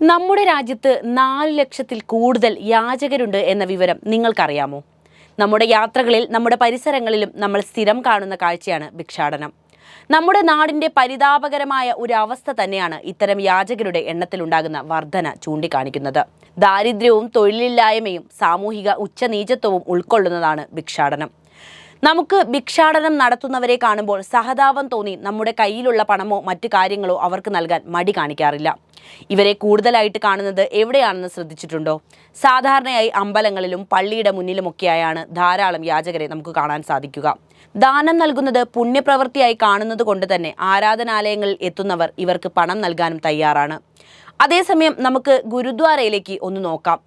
നമ്മുടെ രാജ്യത്ത് നാല് ലക്ഷത്തിൽ കൂടുതൽ യാചകരുണ്ട് എന്ന വിവരം നിങ്ങൾക്കറിയാമോ? നമ്മുടെ യാത്രകളിൽ നമ്മുടെ പരിസരങ്ങളിലും നമ്മൾ സ്ഥിരം കാണുന്ന കാഴ്ചയാണ് ഭിക്ഷാടനം. നമ്മുടെ നാടിന്റെ പരിതാപകരമായ ഒരു അവസ്ഥ തന്നെയാണ് ഇത്തരം യാചകരുടെ എണ്ണത്തിലുണ്ടാകുന്ന വർധന ചൂണ്ടിക്കാണിക്കുന്നത്. ദാരിദ്ര്യവും തൊഴിലില്ലായ്മയും സാമൂഹിക ഉച്ചനീചത്വവും ഉൾക്കൊള്ളുന്നതാണ് ഭിക്ഷാടനം. നമുക്ക് ഭിക്ഷാടനം നടത്തുന്നവരെ കാണുമ്പോൾ സഹതാപം തോന്നി നമ്മുടെ കയ്യിലുള്ള പണമോ മറ്റു കാര്യങ്ങളോ അവർക്ക് നൽകാൻ മടി കാണിക്കാറില്ല. ഇവരെ കൂടുതലായിട്ട് കാണുന്നത് എവിടെയാണെന്ന് ശ്രദ്ധിച്ചിട്ടുണ്ടോ? സാധാരണയായി അമ്പലങ്ങളിലും പള്ളിയുടെ മുന്നിലുമൊക്കെയായാണ് ധാരാളം യാചകരെ നമുക്ക് കാണാൻ സാധിക്കുക. ദാനം നൽകുന്നത് പുണ്യപ്രവൃത്തിയായി കാണുന്നത് കൊണ്ട് തന്നെ ആരാധനാലയങ്ങളിൽ എത്തുന്നവർ ഇവർക്ക് പണം നൽകാനും തയ്യാറാണ്. അതേസമയം നമുക്ക് ഗുരുദ്വാരയിലേക്ക് ഒന്ന് നോക്കാം.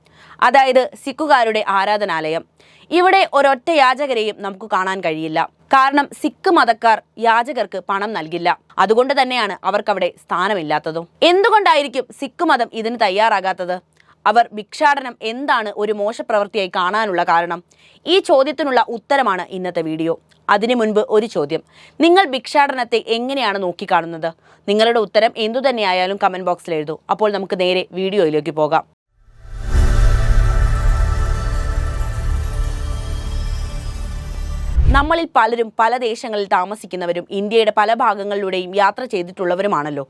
അതായത് സിഖുകാരുടെ ആരാധനാലയം. ഇവിടെ ഒരൊറ്റ യാചകരെയും നമുക്ക് കാണാൻ കഴിയില്ല. കാരണം സിഖ് മതക്കാർ യാചകർക്ക് പണം നൽകില്ല. അതുകൊണ്ട് തന്നെയാണ് അവർക്കവിടെ സ്ഥാനമില്ലാത്തതും. എന്തുകൊണ്ടായിരിക്കും സിഖ് മതം ഇതിന് തയ്യാറാകാത്തത്? അവർ ഭിക്ഷാടനം എന്താണ് ഒരു മോശപ്രവൃത്തിയായി കാണാനുള്ള കാരണം? ഈ ചോദ്യത്തിനുള്ള ഉത്തരമാണ് ഇന്നത്തെ വീഡിയോ. അതിനു മുൻപ് ഒരു ചോദ്യം. നിങ്ങൾ ഭിക്ഷാടനത്തെ എങ്ങനെയാണ് നോക്കിക്കാണുന്നത്? നിങ്ങളുടെ ഉത്തരം എന്തുതന്നെയായാലും കമന്റ് ബോക്സിൽ എഴുതൂ. അപ്പോൾ നമുക്ക് നേരെ വീഡിയോയിലേക്ക് പോകാം. നമ്മളിൽ പലരും പല ദേശങ്ങളിൽ താമസിക്കുന്നവരും ഇന്ത്യയുടെ പല ഭാഗങ്ങളിലൂടെയും യാത്ര ചെയ്തിട്ടുള്ളവരുമാണല്ലോ.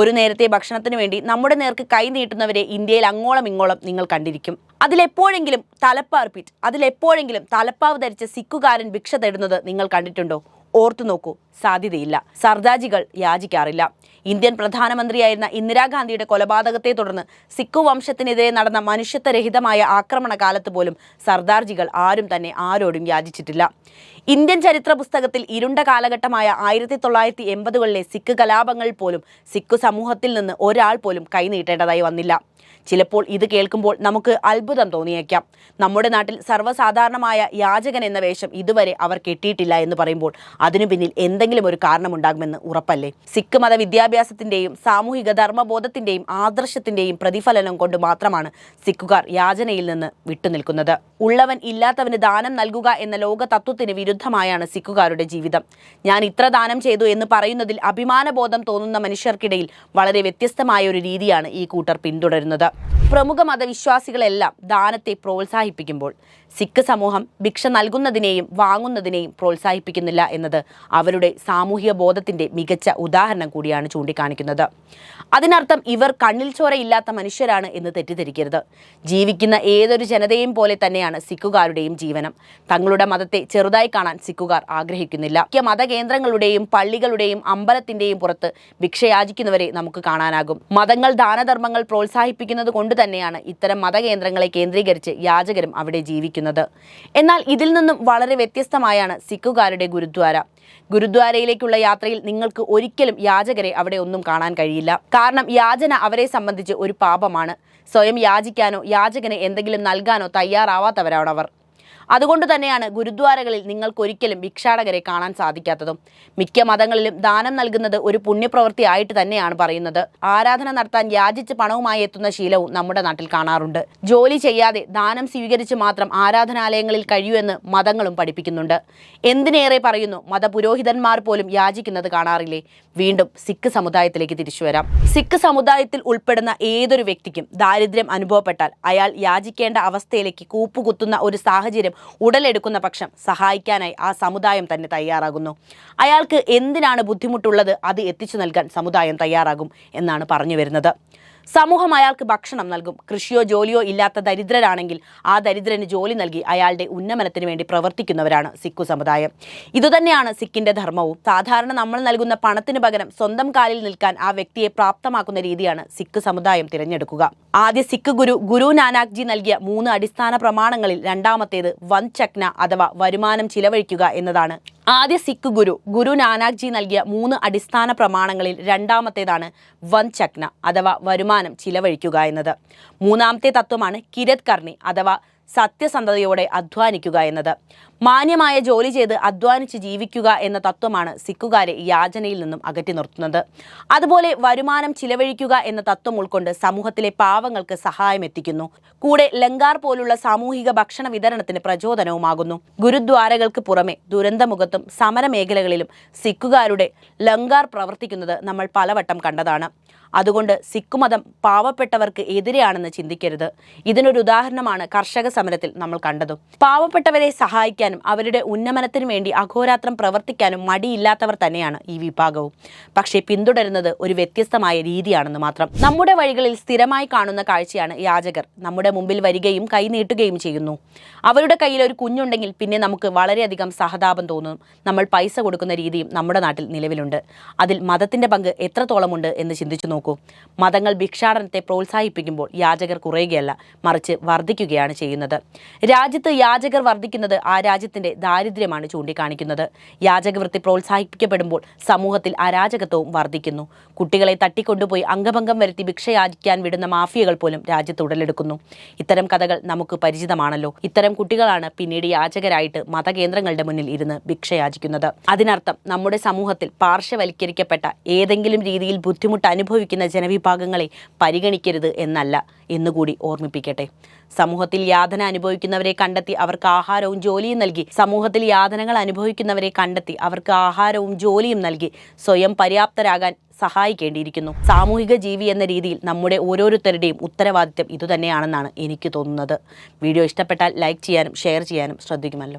ഒരു നേരത്തെ ഭക്ഷണത്തിന് വേണ്ടി നമ്മുടെ നേർക്ക് കൈ നീട്ടുന്നവരെ ഇന്ത്യയിൽ അങ്ങോളം ഇങ്ങോളം നിങ്ങൾ കണ്ടിരിക്കും. അതിലെപ്പോഴെങ്കിലും തലപ്പാർ പിറ്റ് അതിലെപ്പോഴെങ്കിലും തലപ്പാവ് ധരിച്ച സിക്കുകാരൻ ഭിക്ഷ തേടുന്നത് നിങ്ങൾ കണ്ടിട്ടുണ്ടോ? ഓർത്തു നോക്കൂ സാധ്യതയില്ല. സർദാജികൾ യാചിക്കാറില്ല. ഇന്ത്യൻ പ്രധാനമന്ത്രിയായിരുന്ന ഇന്ദിരാഗാന്ധിയുടെ കൊലപാതകത്തെ തുടർന്ന് സിഖു വംശത്തിനെതിരെ നടന്ന മനുഷ്യത്വരഹിതമായ ആക്രമണ കാലത്ത് പോലും സർദാർജികൾ ആരും തന്നെ ആരോടും യാചിച്ചിട്ടില്ല. ഇന്ത്യൻ ചരിത്ര പുസ്തകത്തിൽ ഇരുണ്ട കാലഘട്ടമായ ആയിരത്തി തൊള്ളായിരത്തി എൺപതുകളിലെ സിഖ് കലാപങ്ങൾ പോലും സിഖ് സമൂഹത്തിൽ നിന്ന് ഒരാൾ പോലും കൈനീട്ടേണ്ടതായി വന്നില്ല. ചിലപ്പോൾ ഇത് കേൾക്കുമ്പോൾ നമുക്ക് അത്ഭുതം തോന്നിയേക്കാം. നമ്മുടെ നാട്ടിൽ സർവസാധാരണമായ യാചകൻ എന്ന വേഷം ഇതുവരെ അവർ കെട്ടിയിട്ടില്ല എന്ന് പറയുമ്പോൾ അതിനു പിന്നിൽ എന്തെങ്കിലും ഒരു കാരണമുണ്ടാകുമെന്ന് ഉറപ്പല്ലേ? സിഖ് മത വിദ്യാഭ്യാസത്തിന്റെയും സാമൂഹിക ധർമ്മബോധത്തിന്റെയും ആദർശത്തിന്റെയും പ്രതിഫലനം കൊണ്ട് മാത്രമാണ് സിഖുകാർ യാചനയിൽ നിന്ന് വിട്ടുനിൽക്കുന്നത്. ഉള്ളവൻ ഇല്ലാത്തവന് ദാനം നൽകുക എന്ന ലോക തത്വത്തിന് വിരുദ്ധമായാണ് സിഖുകാരുടെ ജീവിതം. ഞാൻ ഇത്ര ദാനം ചെയ്തു എന്ന് പറയുന്നതിൽ അഭിമാനബോധം തോന്നുന്ന മനുഷ്യർക്കിടയിൽ വളരെ വ്യത്യസ്തമായ ഒരു രീതിയാണ് ഈ കൂട്ടർ പിന്തുടരുന്നത്. പ്രമുഖ മതവിശ്വാസികളെല്ലാം ദാനത്തെ പ്രോത്സാഹിപ്പിക്കുമ്പോൾ സിഖ് സമൂഹം ഭിക്ഷ നൽകുന്നതിനെയും വാങ്ങുന്നതിനെയും പ്രോത്സാഹിപ്പിക്കുന്നില്ല എന്നത് അവരുടെ സാമൂഹിക ബോധത്തിന്റെ മികച്ച ഉദാഹരണം കൂടിയാണ് ചൂണ്ടിക്കാണിക്കുന്നത്. അതിനർത്ഥം ഇവർ കണ്ണിൽ ചോരയില്ലാത്ത മനുഷ്യരാണ് എന്ന് തെറ്റിദ്ധരിക്കരുത്. ജീവിക്കുന്ന ഏതൊരു ജനതയും പോലെ തന്നെയാണ് സിഖുകാരുടെയും ജീവനം. തങ്ങളുടെ മതത്തെ ചെറുതായി കാണാൻ സിഖുകാർ ആഗ്രഹിക്കുന്നില്ല. മിക്ക മതകേന്ദ്രങ്ങളുടെയും പള്ളികളുടെയും അമ്പലത്തിന്റെയും പുറത്ത് ഭിക്ഷയാചിക്കുന്നവരെ നമുക്ക് കാണാനാകും. മതങ്ങൾ ദാനധർമ്മങ്ങൾ പ്രോത്സാഹിപ്പിക്കുന്നത് കൊണ്ട് തന്നെയാണ് ഇത്തരം മതകേന്ദ്രങ്ങളെ കേന്ദ്രീകരിച്ച് യാചകരും അവിടെ ജീവിക്കുന്നത്. എന്നാൽ ഇതിൽ നിന്നും വളരെ വ്യത്യസ്തമായാണ് സിഖുകാരുടെ ഗുരുദ്വാര. ഗുരുദ്വാരയിലേക്കുള്ള യാത്രയിൽ നിങ്ങൾക്ക് ഒരിക്കലും യാചകരെ അവിടെ ഒന്നും കാണാൻ കഴിയില്ല. കാരണം യാചന അവരെ സംബന്ധിച്ച് ഒരു പാപമാണ്. സ്വയം യാചിക്കാനോ യാചകന് എന്തെങ്കിലും നൽകാനോ തയ്യാറാവാത്തവരാണ് അവർ അതുകൊണ്ട് തന്നെയാണ് ഗുരുദ്വാരകളിൽ നിങ്ങൾക്കൊരിക്കലും ഭിക്ഷാടകരെ കാണാൻ സാധിക്കാത്തതും. മിക്ക മതങ്ങളിലും ദാനം നൽകുന്നത് ഒരു പുണ്യപ്രവൃത്തി ആയിട്ട് തന്നെയാണ് പറയുന്നത്. ആരാധന നടത്താൻ യാചിച്ച് പണവുമായി എത്തുന്ന ശീലവും നമ്മുടെ നാട്ടിൽ കാണാറുണ്ട്. ജോലി ചെയ്യാതെ ദാനം സ്വീകരിച്ച് മാത്രം ആരാധനാലയങ്ങളിൽ കഴിയൂ എന്ന് മതങ്ങളും പഠിപ്പിക്കുന്നുണ്ട്. എന്തിനേറെ പറയുന്നു മതപുരോഹിതന്മാർ പോലും യാചിക്കുന്നത് കാണാറില്ലേ? വീണ്ടും സിഖ് സമുദായത്തിലേക്ക് തിരിച്ചു വരാം. സിഖ് സമുദായത്തിൽ ഉൾപ്പെടുന്ന ഏതൊരു വ്യക്തിക്കും ദാരിദ്ര്യം അനുഭവപ്പെട്ടാൽ അയാൾ യാചിക്കേണ്ട അവസ്ഥയിലേക്ക് കൂപ്പുകുത്തുന്ന ഒരു സാഹചര്യം ഉടലെടുക്കുന്ന പക്ഷം സഹായിക്കാനായി ആ സമുദായം തന്നെ തയ്യാറാകുന്നു. അയാൾക്ക് എന്തിനാണ് ബുദ്ധിമുട്ടുള്ളത്? അത് എത്തിച്ചു നൽകാൻ സമുദായം തയ്യാറാകും എന്നാണ് പറഞ്ഞു വരുന്നത്. സമൂഹം അയാൾക്ക് ഭക്ഷണം നൽകും. കൃഷിയോ ജോലിയോ ഇല്ലാത്ത ദരിദ്രരാണെങ്കിൽ ആ ദരിദ്രന് ജോലി നൽകി അയാളുടെ ഉന്നമനത്തിന് വേണ്ടി പ്രവർത്തിക്കുന്നവരാണ് സിഖു സമുദായം. ഇതുതന്നെയാണ് സിഖിന്റെ ധർമ്മവും. സാധാരണ നമ്മൾ നൽകുന്ന പണത്തിന് പകരം സ്വന്തം കാലിൽ നിൽക്കാൻ ആ വ്യക്തിയെ പ്രാപ്തമാക്കുന്ന രീതിയാണ് സിഖ് സമുദായം തിരഞ്ഞെടുക്കുക. ആദ്യ സിഖ് ഗുരു ഗുരു നാനാക് ജി നൽകിയ മൂന്ന് അടിസ്ഥാന പ്രമാണങ്ങളിൽ രണ്ടാമത്തേത് വൻ ചക്ന അഥവാ വരുമാനം ചിലവഴിക്കുക എന്നതാണ് ആദ്യ സിഖ് ഗുരു ഗുരു നാനാക് ജി നൽകിയ മൂന്ന് അടിസ്ഥാന പ്രമാണങ്ങളിൽ രണ്ടാമത്തേതാണ് വൻ ചക്ന അഥവാ വരുമാനം ചിലവഴിക്കുക എന്നത്. മൂന്നാമത്തെ തത്വമാണ് കിരത് കർണി അഥവാ സത്യസന്ധതയോടെ അധ്വാനിക്കുക എന്നത്. മാന്യമായ ജോലി ചെയ്ത് അധ്വാനിച്ച് ജീവിക്കുക എന്ന തത്വമാണ് സിക്കുകാരെ യാചനയിൽ നിന്നും അകറ്റി നിർത്തുന്നത്. അതുപോലെ വരുമാനം ചിലവഴിക്കുക എന്ന തത്വം ഉൾക്കൊണ്ട് സമൂഹത്തിലെ പാവങ്ങൾക്ക് സഹായം എത്തിക്കുന്നു. കൂടെ ലങ്കാർ പോലുള്ള സാമൂഹിക ഭക്ഷണ വിതരണത്തിന് പ്രചോദനവുമാകുന്നു. ഗുരുദ്വാരകൾക്ക് പുറമെ ദുരന്തമുഖത്തും സമരമേഖലകളിലും സിക്കുകാരുടെ ലങ്കാർ പ്രവർത്തിക്കുന്നത് നമ്മൾ പലവട്ടം കണ്ടതാണ്. അതുകൊണ്ട് സിഖ് മതം പാവപ്പെട്ടവർക്ക് എതിരെയാണെന്ന് ചിന്തിക്കരുത്. ഇതിനൊരു ഉദാഹരണമാണ് കർഷക സമരത്തിൽ നമ്മൾ കണ്ടതും. പാവപ്പെട്ടവരെ സഹായിക്കാനും അവരുടെ ഉന്നമനത്തിനു വേണ്ടി അഘോരാത്രം പ്രവർത്തിക്കാനും മടിയില്ലാത്തവർ തന്നെയാണ് ഈ വിഭാഗവും. പക്ഷേ പിന്തുടരുന്നത് ഒരു വ്യത്യസ്തമായ രീതിയാണെന്ന് മാത്രം. നമ്മുടെ വഴികളിൽ സ്ഥിരമായി കാണുന്ന കാഴ്ചയാണ് യാചകർ. നമ്മുടെ മുമ്പിൽ വരികയും കൈ നീട്ടുകയും ചെയ്യുന്നു. അവരുടെ കയ്യിൽ ഒരു കുഞ്ഞുണ്ടെങ്കിൽ പിന്നെ നമുക്ക് വളരെയധികം സഹതാപം തോന്നും. നമ്മൾ പൈസ കൊടുക്കുന്ന രീതിയും നമ്മുടെ നാട്ടിൽ നിലവിലുണ്ട്. അതിൽ മതത്തിന്റെ പങ്ക് എത്രത്തോളമുണ്ട് എന്ന് ചിന്തിച്ചു നോക്കൂ. മതങ്ങൾ ഭിക്ഷാടനത്തെ പ്രോത്സാഹിപ്പിക്കുമ്പോൾ യാചകർ കുറയുകയല്ല മറിച്ച് വർദ്ധിക്കുകയാണ് ചെയ്യുന്നത്. രാജ്യത്ത് യാചകർ വർദ്ധിക്കുന്നത് ആ രാജ്യത്തിന്റെ ദാരിദ്ര്യമാണ് ചൂണ്ടിക്കാണിക്കുന്നത്. യാചകവൃത്തി പ്രോത്സാഹിപ്പിക്കപ്പെടുമ്പോൾ സമൂഹത്തിൽ അരാജകത്വവും വർദ്ധിക്കുന്നു. കുട്ടികളെ തട്ടിക്കൊണ്ടുപോയി അംഗഭംഗം വരുത്തി ഭിക്ഷ യാചിക്കാൻ വിടുന്ന മാഫിയകൾ പോലും രാജ്യത്ത് ഉടലെടുക്കുന്നു. ഇത്തരം കഥകൾ നമുക്ക് പരിചിതമാണല്ലോ. ഇത്തരം കുട്ടികളാണ് പിന്നീട് യാചകരായിട്ട് മതകേന്ദ്രങ്ങളുടെ മുന്നിൽ ഇരുന്ന് ഭിക്ഷ യാചിക്കുന്നത് അതിനർത്ഥം നമ്മുടെ സമൂഹത്തിൽ പാർശ്വവൽക്കരിക്കപ്പെട്ട ഏതെങ്കിലും രീതിയിൽ ബുദ്ധിമുട്ട് അനുഭവിക്കുന്ന ജനവിഭാഗങ്ങളെ പരിഗണിക്കരുത് എന്നല്ല എന്നുകൂടി ഓർമ്മിപ്പിക്കട്ടെ. സമൂഹത്തിൽ യാതന അനുഭവിക്കുന്നവരെ കണ്ടെത്തി അവർക്ക് ആഹാരവും ജോലിയും നൽകി. സമൂഹത്തിൽ യാതനകൾ അനുഭവിക്കുന്നവരെ കണ്ടെത്തി അവർക്ക് ആഹാരവും ജോലിയും നൽകി. സ്വയം പര്യാപ്തരാകാൻ സഹായിക്കേണ്ടിയിരിക്കുന്നു. സാമൂഹിക ജീവി എന്ന രീതിയിൽ നമ്മുടെ ഓരോരുത്തരുടെയും ഉത്തരവാദിത്തം ഇതുതന്നെയാണെന്നാണ് എനിക്ക് തോന്നുന്നത്. വീഡിയോ ഇഷ്ടപ്പെട്ടാൽ ലൈക്ക് ചെയ്യാനും ഷെയർ ചെയ്യാനും ശ്രദ്ധിക്കുമല്ലോ.